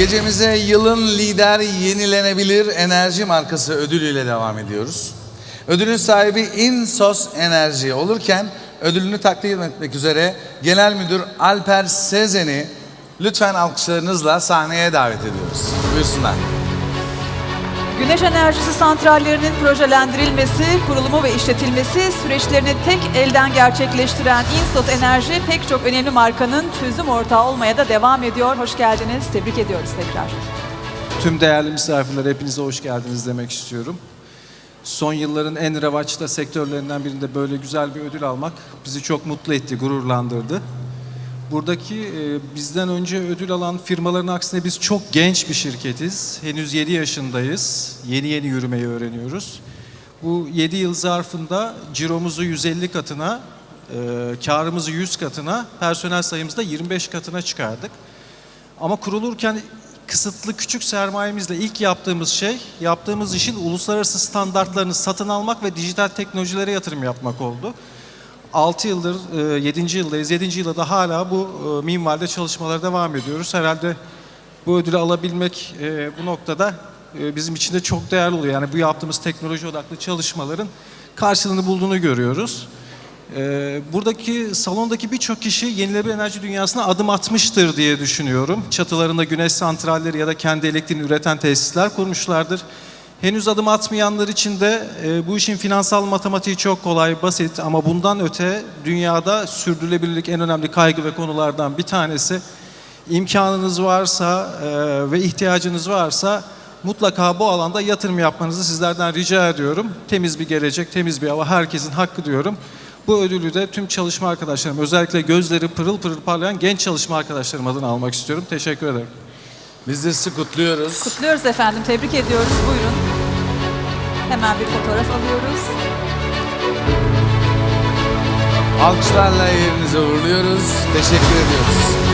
Gecemize yılın lider yenilenebilir enerji markası ödülüyle devam ediyoruz. Ödülün sahibi InSos Enerji olurken ödülünü takdim etmek üzere Genel Müdür Alper Sezen'i lütfen alkışlarınızla sahneye davet ediyoruz. Buyursunlar. Güneş enerjisi santrallerinin projelendirilmesi, kurulumu ve işletilmesi süreçlerini tek elden gerçekleştiren Instos Enerji pek çok önemli markanın çözüm ortağı olmaya da devam ediyor. Hoş geldiniz, tebrik ediyoruz tekrar. Tüm değerli misafirler hepinize hoş geldiniz demek istiyorum. Son yılların en revaçta sektörlerinden birinde böyle güzel bir ödül almak bizi çok mutlu etti, gururlandırdı. Buradaki e, bizden önce ödül alan firmaların aksine biz çok genç bir şirketiz. Henüz 7 yaşındayız. Yeni yeni yürümeyi öğreniyoruz. Bu 7 yıl zarfında ciromuzu 150 katına, e, karımızı 100 katına, personel sayımızı da 25 katına çıkardık. Ama kurulurken kısıtlı küçük sermayemizle ilk yaptığımız şey, yaptığımız işin uluslararası standartlarını satın almak ve dijital teknolojilere yatırım yapmak oldu. 6 yıldır, 7. yıldayız. 7. yılda da hala bu e, minvalde çalışmalara devam ediyoruz. Herhalde bu ödülü alabilmek e, bu noktada e, bizim için de çok değerli oluyor. Yani bu yaptığımız teknoloji odaklı çalışmaların karşılığını bulduğunu görüyoruz. Buradaki salondaki birçok kişi yenilenebilir enerji dünyasına adım atmıştır diye düşünüyorum. Çatılarında güneş santralleri ya da kendi elektriğini üreten tesisler kurmuşlardır. Henüz adım atmayanlar için de e, bu işin finansal matematiği çok kolay, basit ama bundan öte dünyada sürdürülebilirlik en önemli kaygı ve konulardan bir tanesi. İmkanınız varsa e, ve ihtiyacınız varsa mutlaka bu alanda yatırım yapmanızı sizlerden rica ediyorum. Temiz bir gelecek, temiz bir hava herkesin hakkı diyorum. Bu ödülü de tüm çalışma arkadaşlarım, özellikle gözleri pırıl pırıl parlayan genç çalışma arkadaşlarım adına almak istiyorum. Teşekkür ederim. Biz de sizi kutluyoruz. Kutluyoruz efendim, tebrik ediyoruz. Buyurun. Hemen bir fotoğraf alıyoruz. Alkışlarla yerinize uğurluyoruz. Teşekkür ediyoruz.